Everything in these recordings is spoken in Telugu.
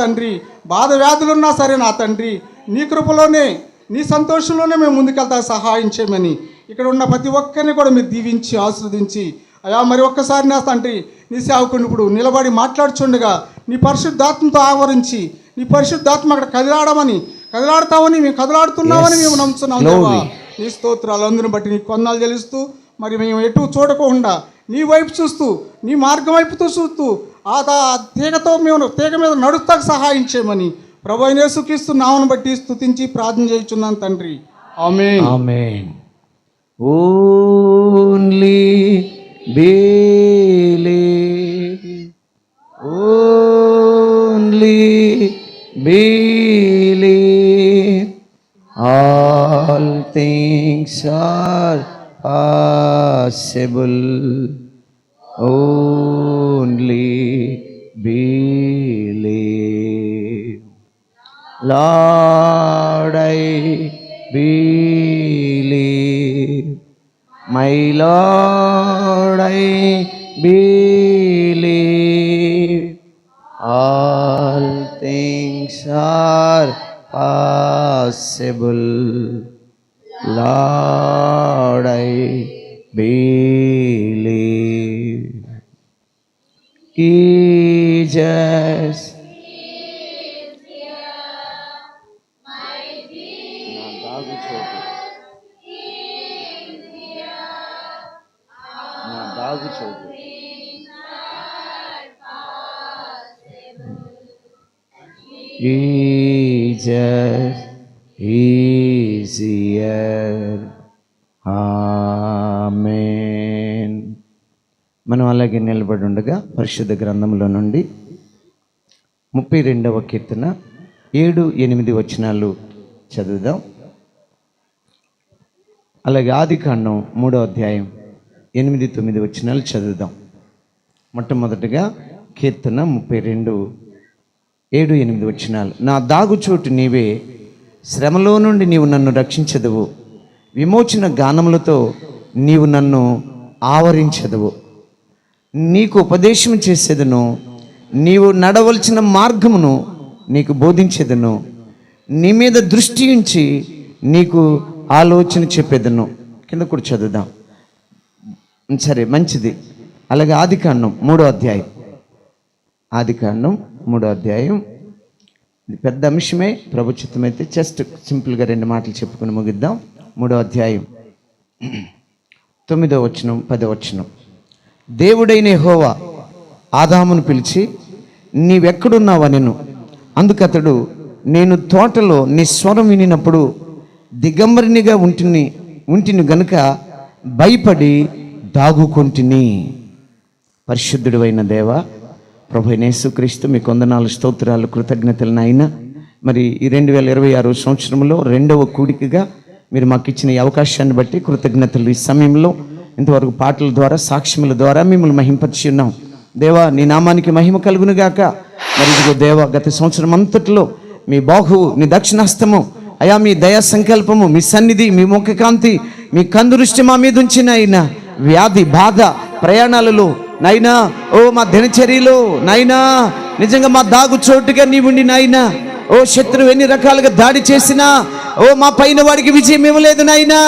తండ్రి. బాధ వ్యాధులున్నా సరే నా తండ్రి. నీ కృపలోనే నీ సంతోషంలోనే మేము ముందుకెళ్తా సహాయం చేయమని. ఇక్కడ ఉన్న ప్రతి ఒక్కరిని కూడా మీరు దీవించి ఆస్వాదించి అయా మరి ఒక్కసారి నా తండ్రి నీ సేవకుని ఇప్పుడు నిలబడి మాట్లాడుచుండగా నీ పరిశుద్ధాత్మతో ఆవరించి నీ పరిశుద్ధాత్మ అక్కడ కదిలాడమని కదిలాడతామని మేము కదిలాడుతున్నామని మేము నమ్ముతున్నాం. నీ స్తోత్రాలు అందరిని బట్టి నీ కొందాలు తెలుస్తూ మరి మేము ఎటు చూడకుండా నీ వైపు చూస్తూ నీ మార్గం వైపుతో చూస్తూ ఆ తీగతో మేము తీగ మీద నడుస్తాకు సహాయం చేయమని ప్రభు అయిన యేసుక్రీస్తు నామను బట్టి స్థుతించి ప్రార్థన చేయుచున్నాను తండ్రి. ఆమె ఆమె only believe only believe all things are possible O Lord, I believe. My Lord, I believe. Jesus is here. Amen. మనం అలాగే నిలబడి ఉండగా పరిశుద్ధ గ్రంథంలో నుండి ముప్పై రెండవ కీర్తన ఏడు ఎనిమిది వచనాలు చదువుదాం అలాగే ఆది కాండం మూడో అధ్యాయం ఎనిమిది తొమ్మిది వచనాలు చదువుదాం మొట్టమొదటిగా కీర్తన ముప్పై రెండు ఏడు ఎనిమిది వచ్చినాలు నా దాగుచోటు నీవే శ్రమలో నుండి నీవు నన్ను రక్షించదువు. విమోచన గానములతో నీవు నన్ను ఆవరించదువు. నీకు ఉపదేశం చేసేదను నీవు నడవలసిన మార్గమును నీకు బోధించేదను. నీ మీద దృష్టి ఉంచి నీకు ఆలోచన చెప్పేదను. కింద కూడా చదువుదాం. సరే మంచిది. అలాగే ఆది కాండం మూడో అధ్యాయం. ఆది కాండం మూడో అధ్యాయం. ఇది పెద్ద అంశమే ప్రభుత్వమైతే జస్ట్ సింపుల్గా రెండు మాటలు చెప్పుకుని ముగిద్దాం. మూడో అధ్యాయం. తొమ్మిదో వచనం పదో వచనం. దేవుడైన హోవా ఆదామును పిలిచి నీవెక్కడున్నావా నేను అందుకతడు నేను తోటలో నీ స్వరం వినినప్పుడు దిగంబరినిగా ఉంటిని ఉంటిని గనుక భయపడి దాగుకొంటిని. పరిశుద్ధుడు అయిన దేవా ప్రభు నేసుక్రీస్తు మీ కొందనాలు స్తోత్రాలు కృతజ్ఞతలు నాయన. మరి ఈ రెండు వేల ఇరవై ఆరు సంవత్సరంలో రెండవ కూడికగా మీరు మాకు ఇచ్చిన ఈ అవకాశాన్ని బట్టి కృతజ్ఞతలు ఈ సమయంలో. ఇంతవరకు పాటల ద్వారా సాక్ష్యముల ద్వారా మిమ్మల్ని మహింపరిచి ఉన్నాం. దేవా నీ నామానికి మహిమ కలుగును గాక మరి ఇదిగో దేవ గత సంవత్సరం అంతటిలో మీ బాహువు నీ దక్షిణాస్తము అయా మీ దయా సంకల్పము మీ సన్నిధి మీ ముఖకాంతి మీ కందురుష్టి మా మీద ఉంచిన అయినా వ్యాధి బాధ ప్రయాణాలలో నైనా ఓ మా దినచర్యలో నైనా నిజంగా మా దాగు చోటుగా నీవుండి నాయనా ఓ శత్రువు ఎన్ని రకాలుగా దాడి చేసినా ఓ మా పైన వాడికి విజయం ఇవ్వలేదు నాయనా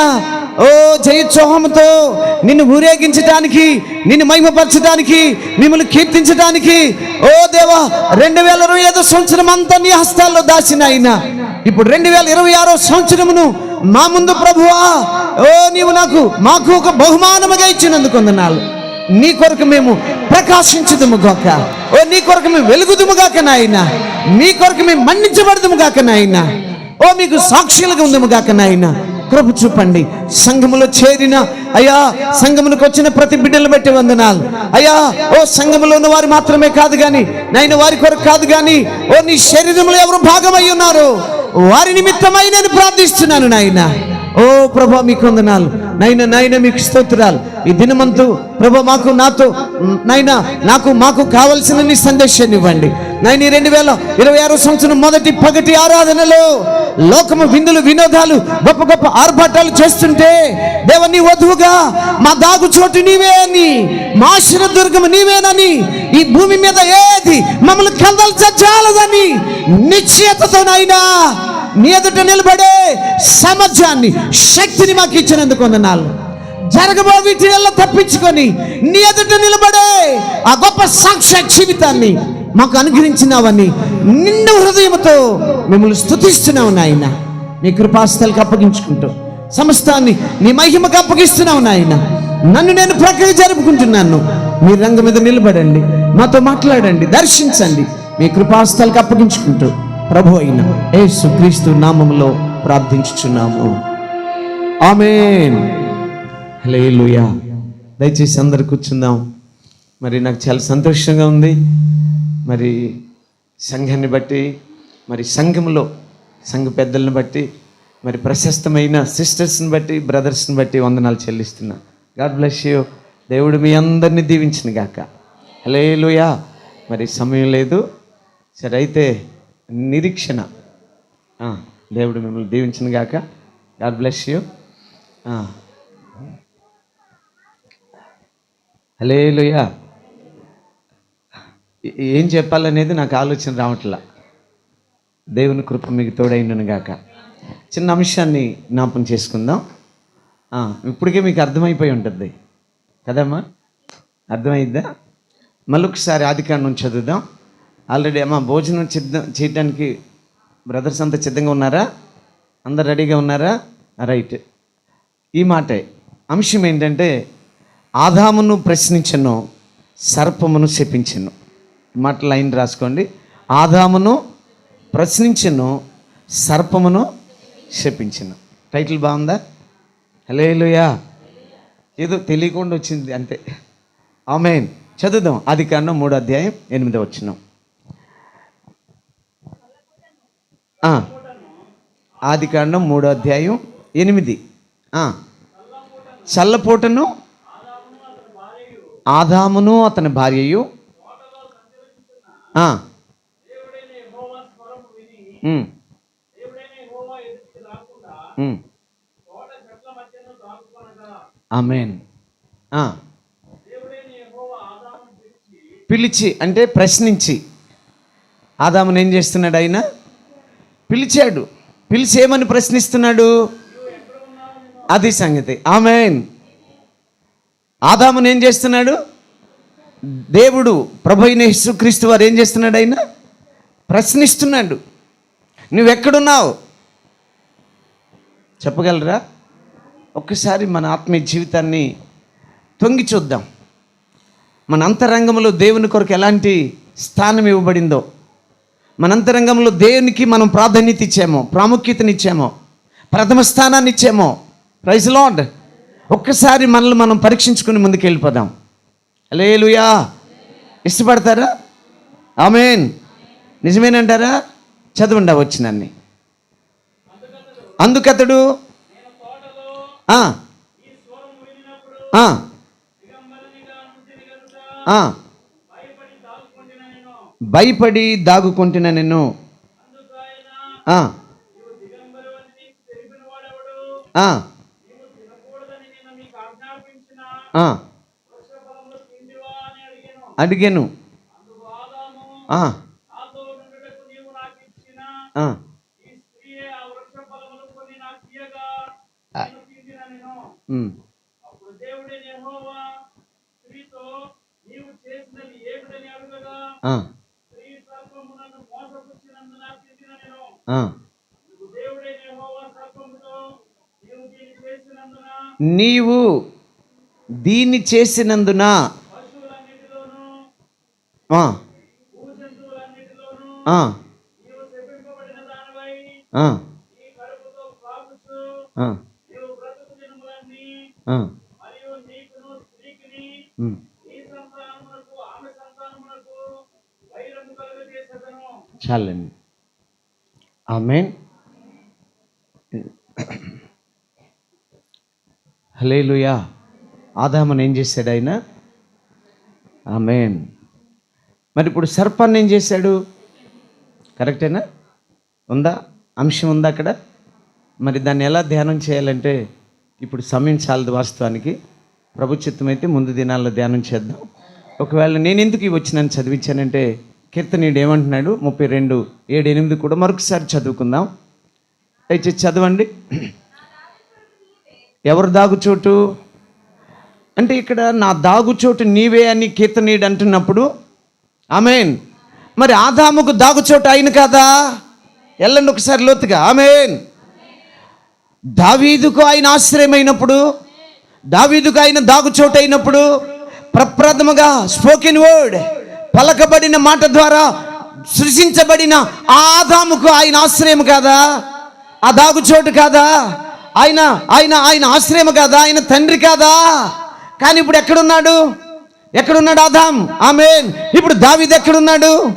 ఓ జయోత్సవంతో నిన్ను ఊరేగించడానికి నిన్ను మహిమపరచడానికి మిమ్మల్ని కీర్తించడానికి ఓ దేవా రెండు వేల ఇరవై ఐదో సంవత్సరం అంతా నీ హస్తాల్లో దాచిన ఆయన ఇప్పుడు రెండు వేల ఇరవై ఆరో సంవత్సరమును మా ముందు ప్రభువా ఓ నీవు నాకు మాకు ఒక బహుమానముగా ఇచ్చినందుకు వందనాలు. నీ కొరకు మేము ప్రకాశించుదుము గాక. ఓ నీ కొరకు మేము వెలుగుదుము గాక నాయన. నీ కొరకు మేము మన్నించబడదుము గాక నాయన. ఓ మీకు సాక్షులుగా ఉందము గాక నాయన. కృప చూపండి. సంఘములో చేరిన అయ్యా సంఘములకు వచ్చిన ప్రతి బిడ్డలు బట్టి వందనాలు. అయ్యా ఓ సంఘములో ఉన్న వారు మాత్రమే కాదు కానీ నాయన వారి కొరకు కాదు కానీ ఓ నీ శరీరంలో ఎవరు భాగమై ఉన్నారు? వారి నిమిత్తమై నేను ప్రార్థిస్తున్నాను నాయన. ఓ ప్రభా మీకు వందనాలు. నైనా నాయన మీకు స్తోత్రాలు. ఈ దినమంతు ప్రభు మాకు నాతో నైనా నాకు మాకు కావలసిన నీ సందేశాన్ని ఇవ్వండి. నైన్ ఈ రెండు వేల ఇరవై ఆరు సంవత్సరం మొదటి పగటి ఆరాధనలో లోకము విందులు వినోదాలు గొప్ప గొప్ప ఆర్భాటాలు చేస్తుంటే దేవ నీ వధువుగా మా దాగు చోటు నీవే అని మా ఆశ్రదుర్గము నీవేనని ఈ భూమి మీద ఏది మమ్మల్ని కదల్చజాలదని నిశ్చయతతోనైనా నీ ఎదుట నిలబడే సామర్థ్యాన్ని శక్తిని మాకు ఇచ్చినందుకు వందనాలు. జరగబో వీటినల్లా తప్పించుకొని నీ ఎదుట నిలబడే ఆ గొప్ప సాక్ష్య జీవితాన్ని మాకు అనుగ్రహించినావని నిండు హృదయంతో మిమ్మల్ని స్థుతిస్తున్నావు నాయన. నీ కృపాస్థలకి అప్పగించుకుంటూ సమస్తాన్ని నీ మహిమకు అప్పగిస్తున్నావు నాయన. నన్ను నేను ప్రక్రియ జరుపుకుంటున్నాను. మీ రంగం మీద నిలబడండి మాతో మాట్లాడండి దర్శించండి. మీ కృపాస్థలకి అప్పగించుకుంటూ ప్రభు అయిన ఏ సుక్రీస్తు నామములో ప్రార్థించుచున్నాము. ఆమెన్. హల్లెలూయా. దయచేసి అందరు కూర్చుందాం. మరి నాకు చాలా సంతోషంగా ఉంది. మరి సంఘాన్ని బట్టి మరి సంఘంలో సంఘ పెద్దలను బట్టి మరి ప్రశస్తమైన సిస్టర్స్ని బట్టి బ్రదర్స్ని బట్టి వందనాలు చెల్లిస్తున్నా. God bless you. దేవుడు మీ అందరినీ దీవించిన గాక. హలేలుయా మరి సమయం లేదు. సరే అయితే నిరీక్షణ. దేవుడు మిమ్మల్ని దీవించిన గాక. God bless you. హలేలుయా ఏ- ఏం చెప్పాలనేది నాకు ఆలోచన రావట్లా. దేవుని కృప మీకు తోడైనను గాక. చిన్న అంశాన్ని జ్ఞాపం చేసుకుందాం. ఇప్పటికే మీకు అర్థమైపోయి ఉంటుంది. కదమ్మా అర్థమైద్దా మళ్ళీ ఒకసారి ఆదికాండం నుంచి చదువుదాం. ఆల్రెడీ అమ్మా భోజనం సిద్ధం చేయడానికి బ్రదర్స్ అంతా సిద్ధంగా ఉన్నారా? అందరు రెడీగా ఉన్నారా? రైట్. ఈ మాటే. అంశం ఏంటంటే ఆదామును ప్రశ్నించను సర్పమును శపించను. మాట లైన్ రాసుకోండి. ఆదామును ప్రశ్నించను సర్పమును శపించను. టైటిల్ బాగుందా? హలేలుయా ఏదో తెలియకుండా వచ్చింది అంతే. ఆమెన్. చదువుదాం. అది కన్నా మూడో అధ్యాయం ఎనిమిదో వచ్చినాం ఆది కాండం మూడో అధ్యాయం ఎనిమిది. చల్లపూటను ఆదామును అతని భార్యయు. అమేన్ ఆమెన్. పిలిచి అంటే ప్రశ్నించి. ఆదామును ఏం చేస్తున్నాడు ఆయన? పిలిచాడు. పిలిచి ఏమని ప్రశ్నిస్తున్నాడు? అది సంగతి. ఆమెన్. ఆదామును ఏం చేస్తున్నాడు? దేవుడు ప్రభు అయిన యేసుక్రీస్తు వారు ఏం చేస్తున్నాడు ఆయన? ప్రశ్నిస్తున్నాడు. నువ్వెక్కడున్నావు? చెప్పగలరా? ఒక్కసారి మన ఆత్మీయ జీవితాన్ని తొంగి చూద్దాం. మన అంతరంగంలో దేవుని కొరకు ఎలాంటి స్థానం ఇవ్వబడిందో మన అంతరంగంలో దేవునికి మనం ప్రాధాన్యత ఇచ్చామో ప్రాముఖ్యతనిచ్చామో ప్రథమ స్థానాన్ని ఇచ్చామో ప్రైజ్ లాడ్ ఒక్కసారి మనల్ని మనం పరీక్షించుకుని ముందుకు వెళ్ళిపోదాం లేలుయా ఇష్టపడతారా? ఆమెన్. నిజమేనంటారా? చదవండి వచ్చినన్ని అందుకతడు భయపడి దాగుకుంటున్నా నేను ఆ, అడిగాను. ఆ, ఆ, నీవు దీన్ని చేసినందున. చాలండి. ఆమెన్. హలేలుయా ఆదామని ఏం చేశాడు ఆయన? ఆమెన్. మరి ఇప్పుడు సర్పాన్ని ఏం చేశాడు? కరెక్టేనా? ఉందా? అంశం ఉందా అక్కడ? మరి దాన్ని ఎలా ధ్యానం చేయాలంటే ఇప్పుడు సమయం చాలదు వాస్తవానికి. ప్రభుత్వం అయితే ముందు దినాల్లో ధ్యానం చేద్దాం. ఒకవేళ నేను ఎందుకు ఇవి వచ్చినాను చదివించానంటే కీర్తనీయుడు ఏమంటున్నాడు? ముప్పై రెండు ఏడు ఎనిమిది కూడా మరొకసారి చదువుకుందాం. అయితే చదవండి. ఎవరు దాగుచోటు? అంటే ఇక్కడ నా దాగుచోటు నీవే అని కీర్తనీయుడు అంటున్నప్పుడు ఆమెన్. మరి ఆదాముకు దాగుచోటు అయిన కదా? వెళ్ళండి ఒకసారి లోతుగా ఆమెన్. దావీదుకు ఆయన ఆశ్రయమైనప్పుడు దావీదుకు ఆయన దాగుచోటు అయినప్పుడు ప్రప్రథముగా స్పోకెన్ వర్డ్ పలకబడిన మాట ద్వారా సృష్టించబడిన ఆదాముకు ఆయన ఆశ్రయం కాదా? ఆ దాగుచోటు కాదా? ఆయన ఆయన ఆయన ఆశ్రయం కాదా? ఆయన తండ్రి కాదా? కానీ ఇప్పుడు ఎక్కడున్నాడు? ఎక్కడున్నాడు ఆదాం? ఆమెన్. ఇప్పుడు దావిద్ ఎక్కడున్నాడు?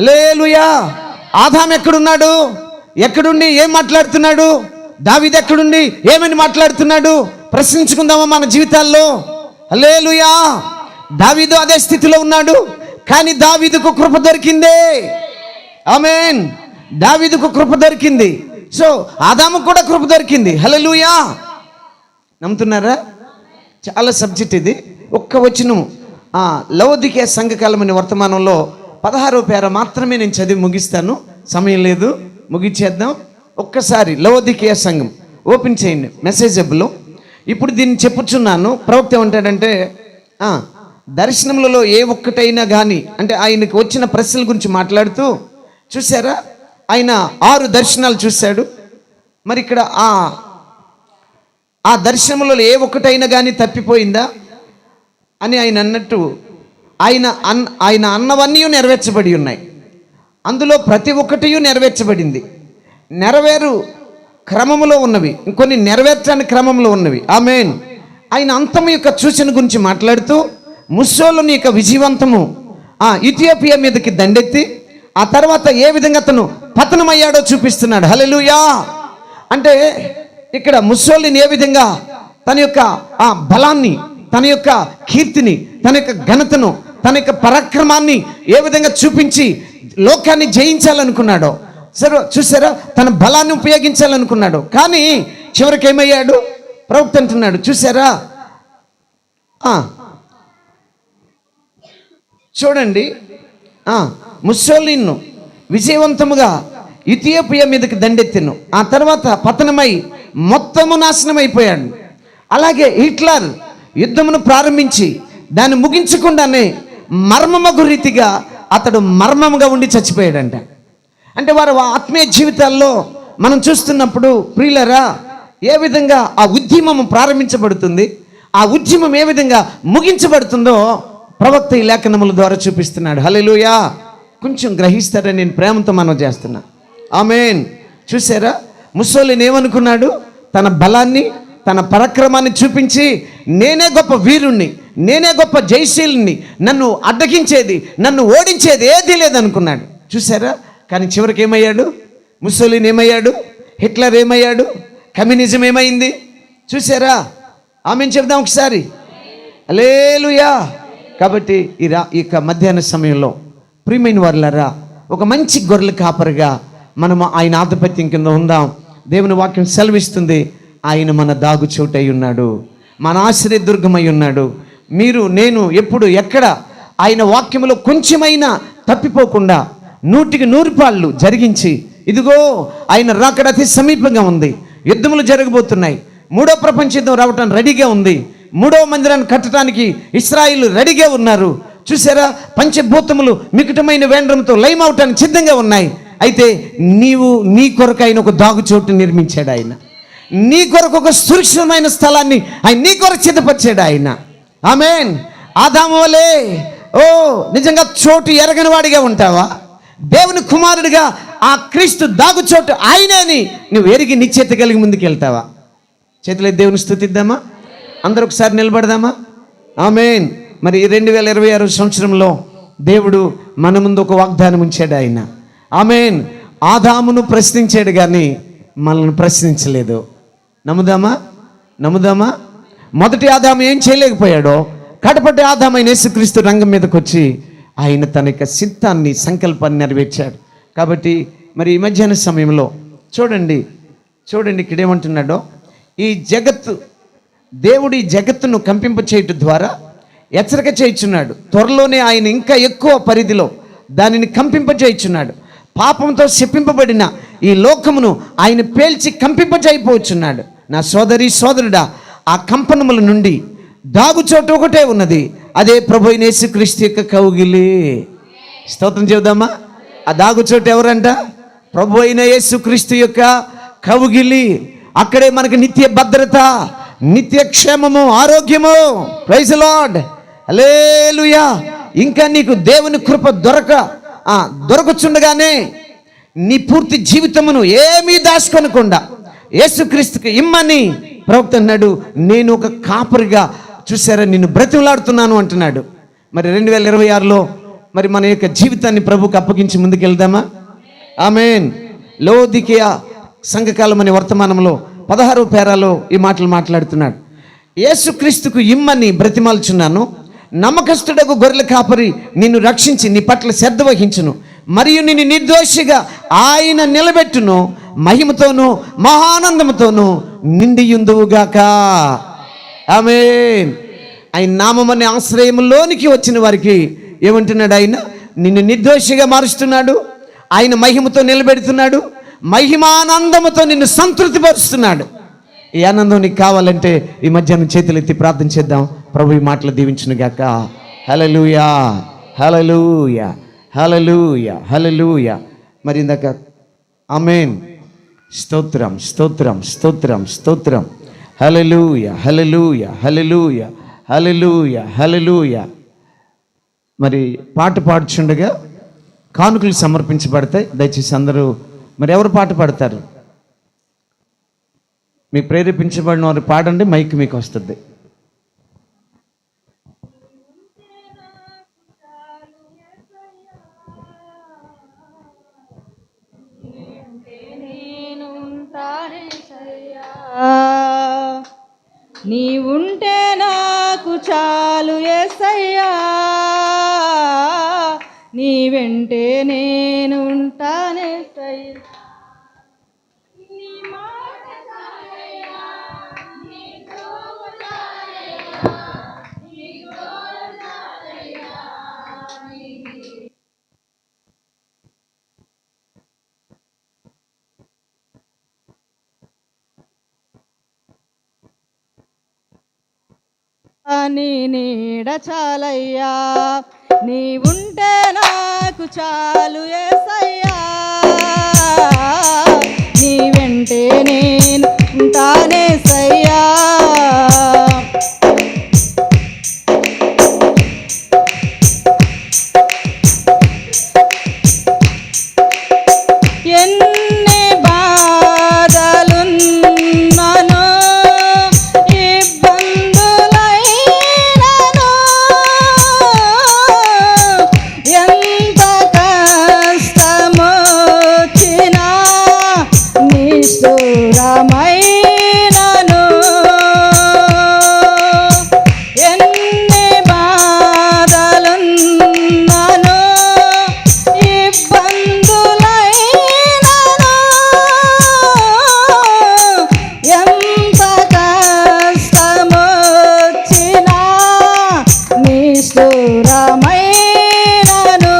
లేలుయా ఆదాం ఎక్కడున్నాడు? ఎక్కడుండి? ఏం మాట్లాడుతున్నాడు? దావిద్ ఎక్కడుండి? ఏమని మాట్లాడుతున్నాడు? ప్రశ్నించుకుందామా మన జీవితాల్లో? లేలుయా దావీదు అదే స్థితిలో ఉన్నాడు కానీ దావీదుకు కృప దొరికిందే. ఆమెన్. దావీదుకు కృప దొరికింది. సో ఆదాముకు కూడా కృప దొరికింది. హల్లెలూయా. నమ్ముతున్నారా? చాలా సబ్జెక్ట్ ఇది. ఒక్క వచ్చిన ఆ, లవోదికే సంఘకాలం అనే వర్తమానంలో పదహారో పేర మాత్రమే నేను చదివి ముగిస్తాను. సమయం లేదు. ముగించేద్దాం ఒక్కసారి లవదికే సంఘం. ఓపెన్ చేయండి. మెసేజబుల్లో ఇప్పుడు దీన్ని చెప్పుచున్నాను. ప్రవక్త ఏమంటాడంటే దర్శనములలో ఏ ఒక్కటైనా కానీ అంటే ఆయనకు వచ్చిన ప్రశ్నల గురించి మాట్లాడుతూ చూసారా ఆయన ఆరు దర్శనాలు చూశాడు. మరి ఇక్కడ ఆ ఆ దర్శనములలో ఏ ఒక్కటైనా కానీ తప్పిపోయిందా? అని ఆయన అన్నట్టు ఆయన అన్ ఆయన అన్నవన్నీ నెరవేర్చబడి ఉన్నాయి. అందులో ప్రతి ఒక్కటి నెరవేర్చబడింది. నెరవేరు క్రమంలో ఉన్నవి. ఇంకొన్ని నెరవేర్చని క్రమంలో ఉన్నవి. ఆమెన్. ఆయన అంతము యొక్క సూచన గురించి మాట్లాడుతూ ముస్సోలుని యొక్క విజయవంతము ఆ ఇథియోపియా మీదకి దండెత్తి ఆ తర్వాత ఏ విధంగా అతను పతనమయ్యాడో చూపిస్తున్నాడు. హలెలుయా అంటే ఇక్కడ ముసోలిని ఏ విధంగా తన యొక్క ఆ బలాన్ని తన యొక్క కీర్తిని తన యొక్క ఘనతను తన యొక్క పరాక్రమాన్ని ఏ విధంగా చూపించి లోకాన్ని జయించాలనుకున్నాడో. సరే చూసారా? తన బలాన్ని ఉపయోగించాలనుకున్నాడు. కానీ చివరికి ఏమయ్యాడు? ప్రవక్త అంటున్నాడు చూసారా? చూడండి. ముస్సోలిన్ను విజయవంతముగా ఇథియోపియా మీదకి దండెత్తిను. ఆ తర్వాత పతనమై మొత్తము నాశనం అయిపోయాడు అలాగే హిట్లర్ యుద్ధమును ప్రారంభించి దాన్ని ముగించకుండానే మర్మమగు రీతిగా అతడు మర్మముగా ఉండి చచ్చిపోయాడంట. అంటే వారు ఆత్మీయ జీవితాల్లో మనం చూస్తున్నప్పుడు ప్రియులరా ఏ విధంగా ఆ ఉద్యమం ప్రారంభించబడుతుంది ఆ ఉద్యమం ఏ విధంగా ముగించబడుతుందో ప్రవక్త ఈ లేఖనముల ద్వారా చూపిస్తున్నాడు. హల్లెలూయా! కొంచెం గ్రహిస్తారని నేను ప్రేమతో మనం చేస్తున్నా. ఆమెన్. చూసారా ముసోలిని ఏమనుకున్నాడు? తన బలాన్ని తన పరాక్రమాన్ని చూపించి నేనే గొప్ప వీరుణ్ణి నేనే గొప్ప జయశీలుని నన్ను అడ్డగించేది నన్ను ఓడించేది ఏది లేదనుకున్నాడు. చూసారా కానీ చివరికి ఏమయ్యాడు? ముసోలిన్ ఏమయ్యాడు? హిట్లర్ ఏమయ్యాడు? కమ్యూనిజం ఏమైంది? చూసారా ఆమె చెప్దాం ఒకసారి. లేలుయా కాబట్టి ఈ రా ఈ యొక్క మధ్యాహ్న సమయంలో ప్రియమైన వర్లరా ఒక మంచి గొర్రెల కాపరిగా మనము ఆయన ఆధిపత్యం కింద ఉందాం. దేవుని వాక్యం సెలవిస్తుంది. ఆయన మన దాగు చోటై ఉన్నాడు. మన ఆశ్రయ దుర్గమై ఉన్నాడు. మీరు నేను ఎప్పుడు ఎక్కడ ఆయన వాక్యములో కొంచెమైనా తప్పిపోకుండా నూటికి నూరు పాళ్ళు జరిగించి ఇదిగో ఆయన రాకడ అతి సమీపంగా ఉంది. యుద్ధములు జరగబోతున్నాయి. మూడో ప్రపంచ యుద్ధం రావటం రెడీగా ఉంది. మూడో మందిరాన్ని కట్టడానికి ఇస్రాయిల్ రెడీగా ఉన్నారు. చూసారా? పంచభూతములు మికటమైన వేండ్రంతో లైమ్ అవటానికి సిద్ధంగా ఉన్నాయి. అయితే నీవు నీ కొరకు ఆయన ఒక దాగుచోటు నిర్మించాడు ఆయన. నీ కొరకు ఒక సురక్షితమైన స్థలాన్ని ఆయన నీ కొరకు సిద్ధపరిచాడు ఆయన. ఆమెన్. ఆదాము వలే ఓ నిజంగా చోటు ఎరగని వాడిగా ఉంటావా? దేవుని కుమారుడిగా ఆ క్రీస్తు దాగుచోటు ఆయనే అని నువ్వు ఎరిగి నిశ్చేత కలిగి ముందుకెళ్తావా? చేతులు దేవుని స్థుతిద్దామా? అందరూ ఒకసారి నిలబడదామా? ఆమెన్. మరి రెండు వేల ఇరవై ఆరు సంవత్సరంలో దేవుడు మన ముందు ఒక వాగ్దానం ఉంచాడు ఆయన. ఆమెన్. ఆదామును ప్రశ్నించాడు కానీ మనల్ని ప్రశ్నించలేదు. నమ్ముదామా? నమ్ముదామా? మొదటి ఆదాము ఏం చేయలేకపోయాడో కడపటి ఆదామైన యేసుక్రీస్తు రంగం మీదకి వచ్చి ఆయన తన యొక్క సిద్ధాన్ని సంకల్పాన్ని నెరవేర్చాడు. కాబట్టి మరి ఈ మధ్యాహ్న సమయంలో చూడండి చూడండి ఇక్కడ ఏమంటున్నాడో. ఈ జగత్తు దేవుడు ఈ జగత్తును కంపింప చేయటం ద్వారా హెచ్చరిక చేయుచున్నాడు. త్వరలోనే ఆయన ఇంకా ఎక్కువ పరిధిలో దానిని కంపింప చేయుచున్నాడు. పాపంతో శప్పింపబడిన ఈ లోకమును ఆయన పేల్చి కంపింపజైపోవచ్చున్నాడు నా సోదరి సోదరుడా ఆ కంపనముల నుండి దాగుచోటు ఒకటే ఉన్నది. అదే ప్రభు యేసుక్రీస్తు యొక్క కౌగిలి. స్తోత్రం చెబుదామా? ఆ దాగుచోటు ఎవరంట? ప్రభు అయిన యేసుక్రీస్తు యొక్క కౌగిలి. అక్కడే మనకి నిత్య భద్రత నిత్య క్షేమము ఆరోగ్యము. ప్రైజ్ లార్డ్ అలేలుయా ఇంకా నీకు దేవుని కృప దొరక దొరకచుండగానే నీ పూర్తి జీవితమును ఏమీ దాచుకొనకుండా యేసుక్రీస్తుకి ఇమ్మని ప్రవక్త అన్నాడు నేను ఒక కాపరిగా చూసారా నిన్ను బ్రతిమలాడుతున్నాను అంటున్నాడు. మరి రెండు వేల ఇరవై ఆరులో మరి మన యొక్క జీవితాన్ని ప్రభుకి అప్పగించి ముందుకెళ్దామా? ఆమెన్. లోదికేయ సంఘకాలం అనే వర్తమానంలో పదహారు పేరాలో ఈ మాటలు మాట్లాడుతున్నాడు. యేసుక్రీస్తుకు ఇమ్మని బ్రతిమాల్చున్నాను నమ్మకస్తుడకు గొర్రెల కాపరి నిన్ను రక్షించి నీ పట్ల శ్రద్ధ వహించును. మరియు నిన్ను నిర్దోషిగా ఆయన నిలబెట్టును. మహిమతోను మహానందముతోను నిండియుందువుగాక. ఆమె ఆయన నామమనే ఆశ్రయంలోనికి వచ్చిన వారికి ఏమంటున్నాడు ఆయన? నిన్ను నిర్దోషిగా మారుస్తున్నాడు. ఆయన మహిమతో నిలబెడుతున్నాడు. మహిమానందముతో నిన్ను సంతృప్తిపరుస్తున్నాడు. ఈ ఆనందం నీకు కావాలంటే ఈ మధ్యాహ్నం చేతులు ఎత్తి ప్రార్థన చేద్దాం. ప్రభు ఈ మాటలు దీవించును గాక. హలలుయా హలలుయా హలలుయా హలలుయా మరి ఇందాక అమేన్ స్తోత్రం స్తోత్రం స్తోత్రం స్తోత్రం. హలలుయ హలలుయ హలలుయ హలలుయ హలలుయ మరి పాట పాడుచుండగా కానుకలు సమర్పించబడతాయి. దయచేసి అందరూ మరి ఎవరు పాట పాడతారు? మీకు ప్రేరేపించబడిన వారు పాడండి మైక్ మీకు వస్తుంది. నేను ఉంటానేసయ్యా నీవుంటే నాకు చాలు ఎసయ్యా నీ వెంటే నీ నీడ చాలయ్యా. నీ ఉంటే నాకు చాలు ఏసయ్యా. నీ వెంటే నేను ఉంటానే నిష్ఠురమైనను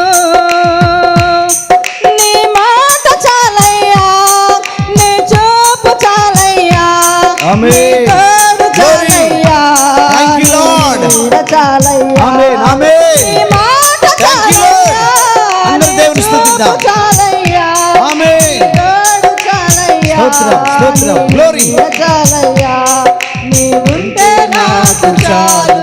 నీ మాట చాలయ్యా నీ చూపు చాలయ్యా Glory. చాలయ్యా చాలయ్యా ఆమేన్. నీ మాట. చాలయ్యా అందరూ దేవుని స్తుతిద్దాం. చాలయ్యా స్తోత్రం, స్తోత్రం. నీవుంటే నాకు చాలు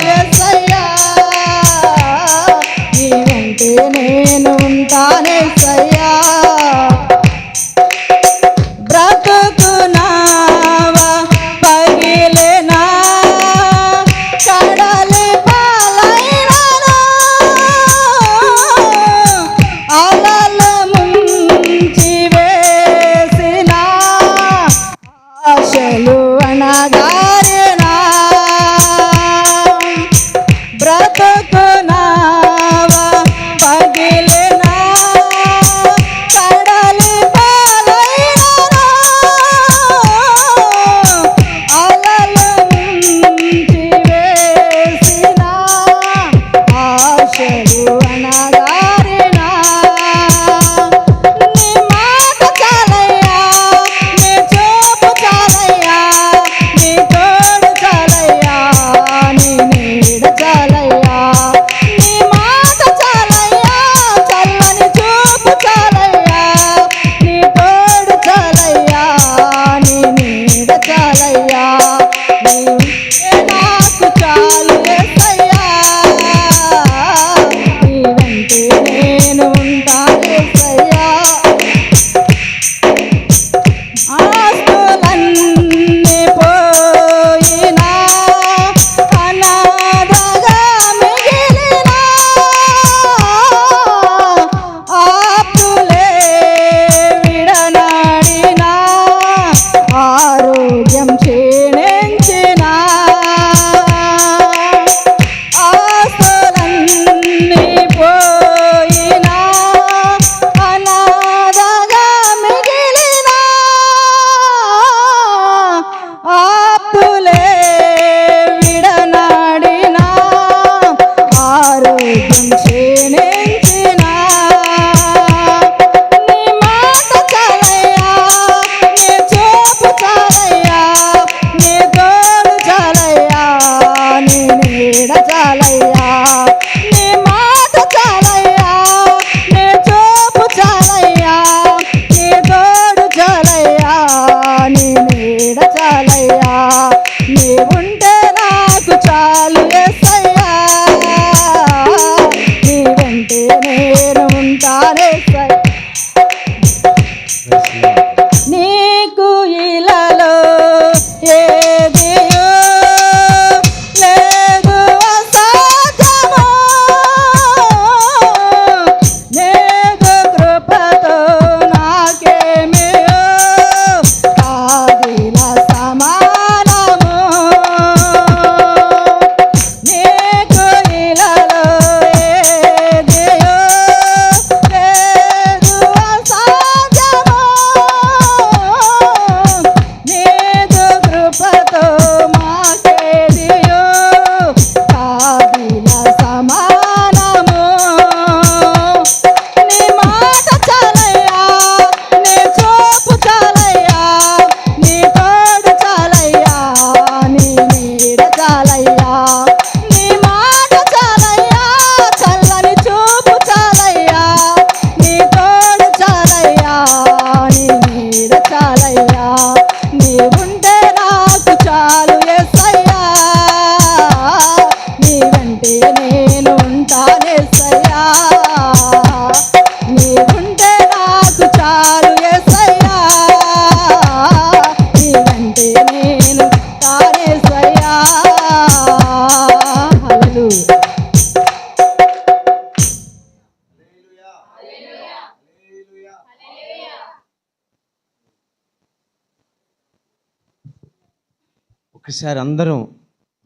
ఒకసారి అందరం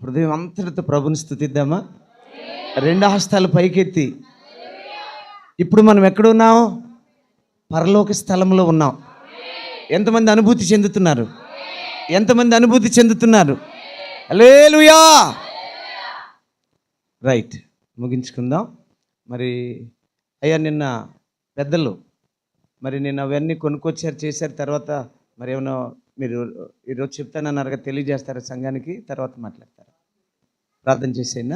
హృదయం అంతటితో ప్రభుని స్థుతిద్దామా? రెండు హస్తాలు పైకెత్తి. ఇప్పుడు మనం ఎక్కడున్నాం పరలోక స్థలంలో ఉన్నాం. ఎంతమంది అనుభూతి చెందుతున్నారు? ఎంతమంది అనుభూతి చెందుతున్నారు? లేలుయా రైట్ ముగించుకుందాం. మరి అయ్యా నిన్న పెద్దలు మరి నిన్న అవన్నీ కొనుక్కొచ్చారు చేశారు తర్వాత మరి ఏమైనా మీరు ఈరోజు చెప్తానన్నారుగా తెలియజేస్తారు సంఘానికి? తర్వాత మాట్లాడతారు. ప్రార్థన చేసేనా